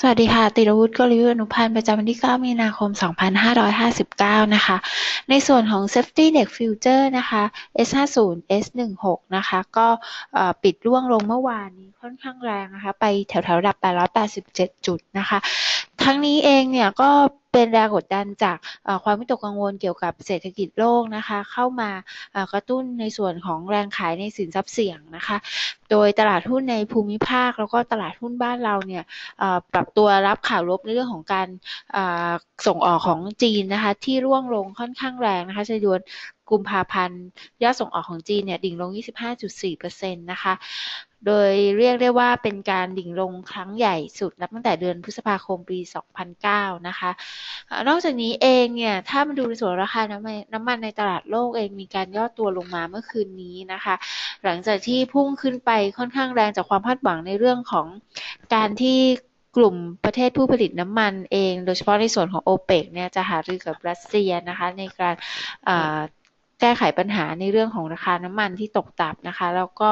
สวัสดีค่ะ ติรวุฒิกลยุทธ์อนุพันธ์ประจำวันที่ 9 มีนาคม 2559 นะคะ ในส่วนของ Safety Net Future นะคะ S50 S16 นะคะ ก็ปิดร่วงลงเมื่อวานนี้ค่อนข้างแรงนะคะ ไปแถวๆระดับ 887 จุดนะคะ ทั้งนี้เองเนี่ยก็เป็นแรงกดดันจากความวิตกกังวลเกี่ยวกับเศรษฐกิจโลกนะคะ เข้ามากระตุ้นในส่วนของแรงขายในสินทรัพย์เสี่ยงนะคะ โดยตลาดหุ้นในภูมิภาค แล้วก็ตลาดหุ้นบ้านเราเนี่ยปรับตัวรับข่าวลบในเรื่องของการส่งออกของจีนนะคะ ที่ร่วงลงค่อนข้างแรงนะคะจะดวนกุมภาพันธ์ยอดส่งออกของจีนเนี่ยดิ่งลง 25.4%นะคะ โดยเรียกได้ว่าเป็นการดิ่งลงครั้งใหญ่สุดนับตั้งแต่เดือนพฤษภาคมปี 2009 นะคะ นอกจากนี้เองเนี่ย ถ้ามาดูในส่วนราคาน้ำมันน้ำมันในตลาดโลกเองมีการย่อตัวลงมาเมื่อคืนนี้นะคะ หลังจากที่พุ่งขึ้นไปค่อนข้างแรงจากความคาดหวังในเรื่องของการที่กลุ่มประเทศผู้ผลิตน้ำมันเอง โดยเฉพาะในส่วนของโอเปกเนี่ยจะหารือกับรัสเซียนะคะในการ แก้ไขปัญหาในเรื่องของราคาน้ำมันที่ตกต่ำนะคะ แล้วก็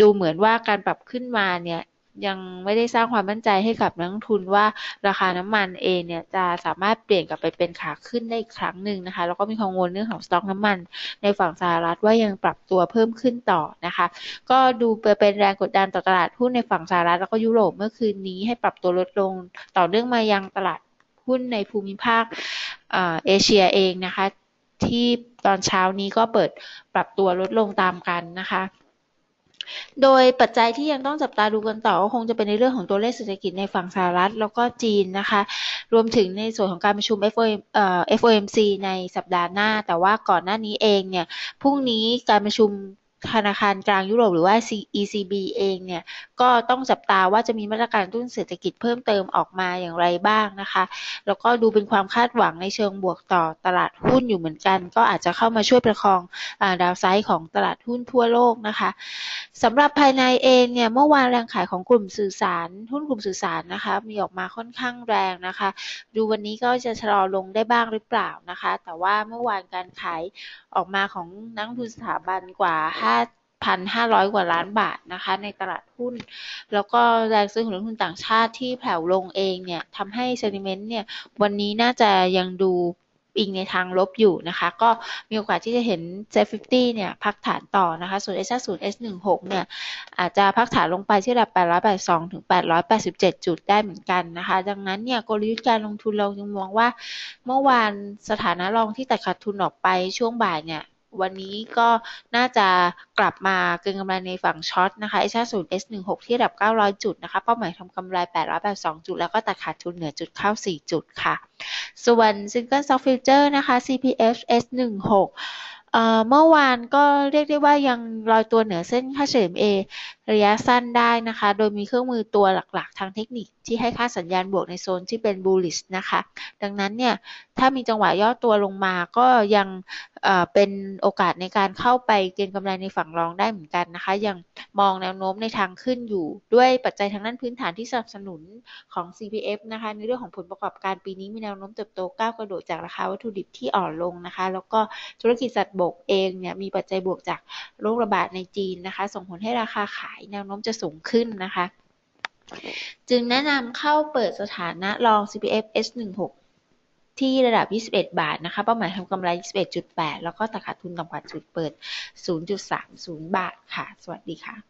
ดูเหมือนว่าการปรับขึ้นมาเนี่ยยังไม่ได้สร้างความมั่นใจให้กับนักลงทุนว่าราคาน้ำมันเองเนี่ยจะสามารถเปลี่ยนกลับไปเป็นขาขึ้นได้อีกครั้งหนึ่งนะคะ แล้วก็มีความกังวลเรื่องของสต็อกน้ำมัน ในฝั่งสหรัฐว่ายังปรับตัวเพิ่มขึ้นต่อนะคะ ก็ดูเป็นแรงกดดันต่อตลาดหุ้นในฝั่งสหรัฐแล้วก็ยุโรปเมื่อคืนนี้ให้ปรับตัวลดลงต่อเนื่องมายังตลาดหุ้นในภูมิภาคเอเชียเองนะคะ ที่ตอนเช้านี้ก็เปิดปรับตัวลดลงตามกันนะคะโดยปัจจัยที่ยังต้องจับตาดูกันต่อก็คงจะเป็นในเรื่องของตัวเลขเศรษฐกิจในฝั่งสหรัฐ แล้วก็จีนนะคะ รวมถึงในส่วนของการประชุม FOMC ในสัปดาห์หน้า แต่ว่าก่อนหน้านี้เองเนี่ยพรุ่งนี้การประชุม ธนาคารกลางยุโรปหรือว่า ECB เองเนี่ยก็ต้องจับตาว่าจะมีมาตรการตุ้นเศรษฐกิจเพิ่มเติมออกมาอย่างไรบ้างนะคะ แล้วก็ดูเป็นความคาดหวังในเชิงบวกต่อตลาดหุ้นอยู่เหมือนกัน ก็อาจจะเข้ามาช่วยประคองดาวไซด์ของตลาดหุ้นทั่วโลกนะคะสำหรับภายในเองเนี่ยเมื่อวานแรงขายของกลุ่มสื่อสาร หุ้นกลุ่มสื่อสารนะคะมีออกมาค่อนข้างแรงนะคะ ดูวันนี้ก็จะชะลอลงได้บ้างหรือเปล่านะคะ แต่ว่าเมื่อวานการขายออกมาของนักทุนสถาบันกว่า1,500 กว่าล้านบาทนะคะ ในตลาดหุ้น แล้วก็แรงซื้อของนักทุนต่างชาติที่แผ่วลงเองเนี่ยทำให้เซนิเมนต์เนี่ยวันนี้น่าจะยังดูอิงในทางลบอยู่นะคะ ก็มีโอกาสที่จะเห็น Z50 เนี่ยพักฐานต่อนะคะ ส่วน S50 S16 เนี่ยอาจจะพักฐานลงไปที่ระดับ 882 ถึง 887 จุดได้เหมือนกันนะคะ ดังนั้นเนี่ยกลยุทธ์การลงทุนเราจึงมองว่า เมื่อวานสถานะรองที่ตัดขาดทุนออกไปช่วงบ่ายเนี่ย วันนี้ก็น่าจะกลับมาเก็งกำไรในฝั่งช็อตนะคะ S50 S16 ที่ระดับ 900 จุดนะคะ เป้าหมายทำกำไร 882 จุด แล้วก็ตัดขาดทุนเหนือจุดเข้า 4 จุดค่ะ ส่วน Single Stock Future นะคะ CPF S16 เมื่อวานก็เรียกได้ว่ายังลอยตัวเหนือเส้นค่าเฉลี่ย MA ระยะสั้นได้นะคะ โดยมีเครื่องมือตัวหลักๆ ทางเทคนิคที่ให้ค่าสัญญาณบวกในโซนที่เป็น bullish นะคะ ดังนั้นเนี่ยถ้ามีจังหวะย่อตัวลงมาก็ยังเป็นโอกาสในการเข้าไปเก็งกำไรในฝั่งรองได้เหมือนกันนะคะ ยังมองแนวโน้มในทางขึ้นอยู่ด้วยปัจจัยทางด้านพื้นฐานที่สนับสนุนของ CPF นะคะ ในเรื่องของผลประกอบการปีนี้มีแนวโน้มเติบโตก้าวกระโดดจากราคาวัตถุดิบที่อ่อนลงนะคะ แล้วก็ธุรกิจสัตว์บกเองเนี่ยมีปัจจัยบวกจากโรคระบาดในจีนนะคะ ส่งผลให้ราคาขายแนวโน้มจะสูงขึ้นนะคะ จึงแนะนำเข้าเปิดสถานะลอง CPF S16 ที่ระดับ 21 บาท นะคะ เป้าหมายทำกำไร 21.8 แล้วก็ตัดขาดทุนต่ำกว่าจุดเปิด 0.30 บาทค่ะ สวัสดีค่ะ